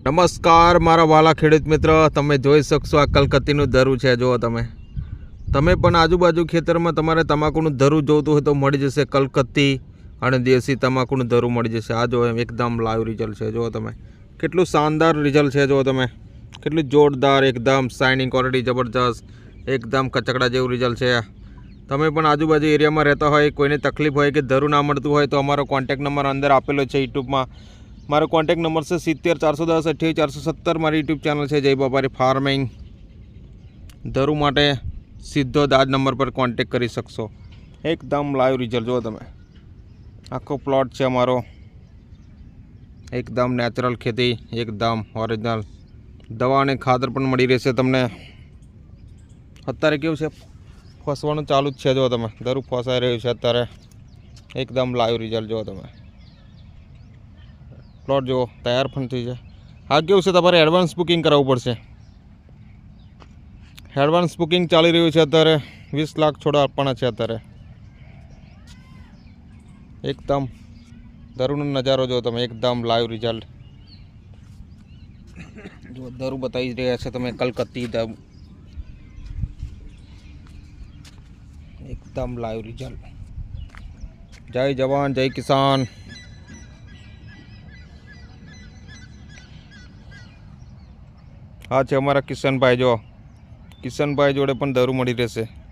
નમસ્કાર, મારા વાલા ખેડૂત મિત્ર. તમે જોઈ શકશો આ કલકત્તીનું ધરું છે, જુઓ તમે. તમે પણ આજુબાજુ ખેતરમાં તમારે તમાકુનું ધરું જોતું હોય તો મળી જશે કલકત્તી અને દેશી તમાકુનું ધરું મળી જશે. આ જો એકદમ લાઈવ રિઝલ્ટ છે, જુઓ તમે. કેટલું શાનદાર રિઝલ્ટ છે, જુઓ તમે. કેટલું જોરદાર, એકદમ શાઇનિંગ ક્વોલિટી જબરજસ્ત, એકદમ કચકડા જેવું રિઝલ્ટ છે. તમે પણ આજુબાજુ એરિયામાં રહેતા હોય, કોઈને તકલીફ હોય કે ધરું ના મળતું હોય તો અમારો કોન્ટેક નંબર અંદર આપેલો છે, યુટ્યુબમાં. મારો કોન્ટેક નંબર છે સિત્તેર, ચારસો દસ, અઠ્યાવીસ, ચારસો સત્તર. મારી યુટ્યુબ ચેનલ છે જય બાપારી ફાર્મિંગ ધરું માટે સીધો દાજ નંબર પર કોન્ટેક કરી શકશો. એકદમ લાઈવ રિઝલ્ટ જુઓ તમે. આખો પ્લોટ છે અમારો. એકદમ નેચરલ ખેતી, એકદમ ઓરિજિનલ દવા અને ખાતર પણ મળી રહેશે તમને. અત્યારે કેવું છે? ફસવાનું ચાલુ જ છે જો તમે. ધરું ફસાઈ રહ્યું છે અત્યારે. એકદમ લાઈવ રિઝલ્ટ જુઓ તમે. પ્લોટ જુઓ, તૈયાર પણ થઈ જાય. આ કેવું છે? તમારે એડવાન્સ બુકિંગ કરાવવું પડશે. એડવાન્સ બુકિંગ ચાલી રહ્યું છે અત્યારે. વીસ લાખ છોડા આપવાના છે અત્યારે. એકદમ ધરુનો નજારો જો તમે, એકદમ લાઈવ રિઝલ્ટ જો ધરું બતાવી રહ્યા છે તમે, કલકત્તી એકદમ લાઈવ રિઝલ્ટ જય જવાન, જય કિસાન. આ છે અમારા કિશનભાઈ જો. કિશનભાઈ જોડે પણ દરું મળી રહેશે.